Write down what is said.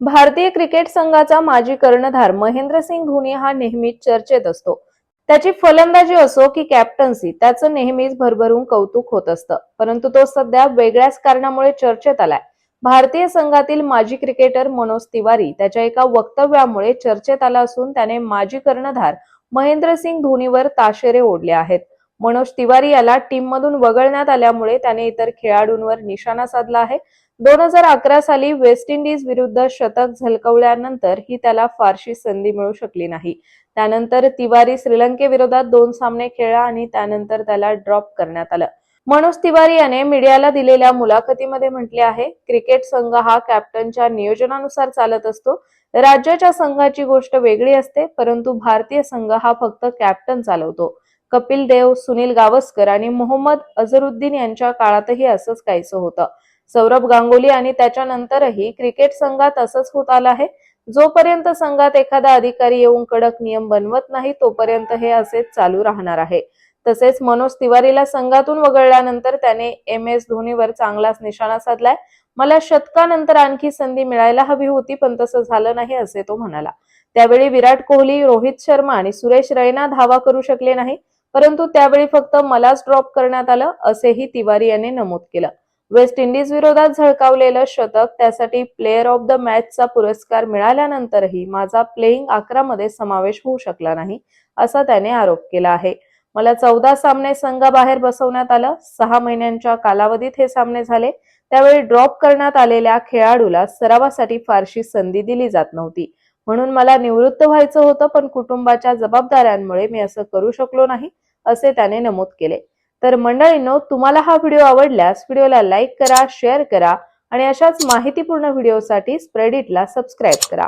भारतीय क्रिकेट संघाचा माजी कर्णधार महेंद्रसिंग धोनी हा नेहमीच चर्चेत असतो. त्याची फलंदाजी असो की कॅप्टन्सी त्याचं नेहमीच भरभरून कौतुक होत असतं. परंतु तो सध्या वेगळ्याच कारणामुळे चर्चेत आलाय. भारतीय संघातील माजी क्रिकेटर मनोज तिवारी त्याच्या एका वक्तव्यामुळे चर्चेत आला असून त्याने माजी कर्णधार महेंद्रसिंग धोनीवर ताशेरे ओढले आहेत. मनोज तिवारी याला टीम मधून वगळण्यात आल्यामुळे त्याने इतर खेळाडूंवर निशाणा साधला आहे. दोन हजार अकरा साली वेस्ट इंडिज विरुद्ध शतक झलकवल्यानंतर ही त्याला फारशी संधी मिळू शकली नाही. त्यानंतर तिवारी श्रीलंकेविरोधात दोन सामने खेळला आणि त्यानंतर त्याला ड्रॉप करण्यात आलं. मनोज तिवारी याने मीडियाला दिलेल्या मुलाखतीमध्ये म्हटले आहे क्रिकेट संघ हा कॅप्टनच्या नियोजनानुसार चालत असतो. राज्याच्या संघाची गोष्ट वेगळी असते परंतु भारतीय संघ हा फक्त कॅप्टन चालवतो. कपिल देव सुनील गावस्कर आणि मोहम्मद अझरुद्दीन यांच्या काळातही असंच काहीसं होतं. सौरभ गांगुली आणि त्याच्यानंतरही क्रिकेट संघात असंच होत आलं आहे. जोपर्यंत संघात एखादा अधिकारी येऊन कडक नियम बनवत नाही तोपर्यंत हे असेच चालू राहणार आहे. तसेच मनोज तिवारीला संघातून वगळल्यानंतर त्याने एम एस धोनीवर चांगलाच निशाणा साधलाय. मला शतकानंतर आणखी संधी मिळायला हवी होती पण तसं झालं नाही असे तो म्हणाला. त्यावेळी विराट कोहली रोहित शर्मा आणि सुरेश रैना धावा करू शकले नाही. परंतु त्यावेळी फक्त मलाच ड्रॉप करण्यात आलं असेही तिवारी यांनी नमूद केलं. वेस्ट इंडिज विरोधात झळकावलेलं शतक त्यासाठी प्लेअर ऑफ द मॅचचा पुरस्कार मिळाल्यानंतरही माझा प्लेईंग अकरा मध्ये समावेश होऊ शकला नाही असा त्याने आरोप केला आहे. मला चौदा सामने संघाबाहेर बसवण्यात आलं सहा महिन्यांच्या कालावधीत हे सामने झाले. त्यावेळी ड्रॉप करण्यात आलेल्या खेळाडूला सरावासाठी फारशी संधी दिली जात नव्हती. म्हणून मला निवृत्त व्हायचं होतं पण कुटुंबाच्या जबाबदाऱ्यांमुळे मी असं करू शकलो नाही असे त्याने नमूद केले. तर मंडळींनो तुम्हाला हा व्हिडिओ आवडल्यास व्हिडिओला लाईक करा शेअर करा आणि अशाच माहितीपूर्ण व्हिडिओसाठी स्प्रेडिटला सबस्क्राईब करा.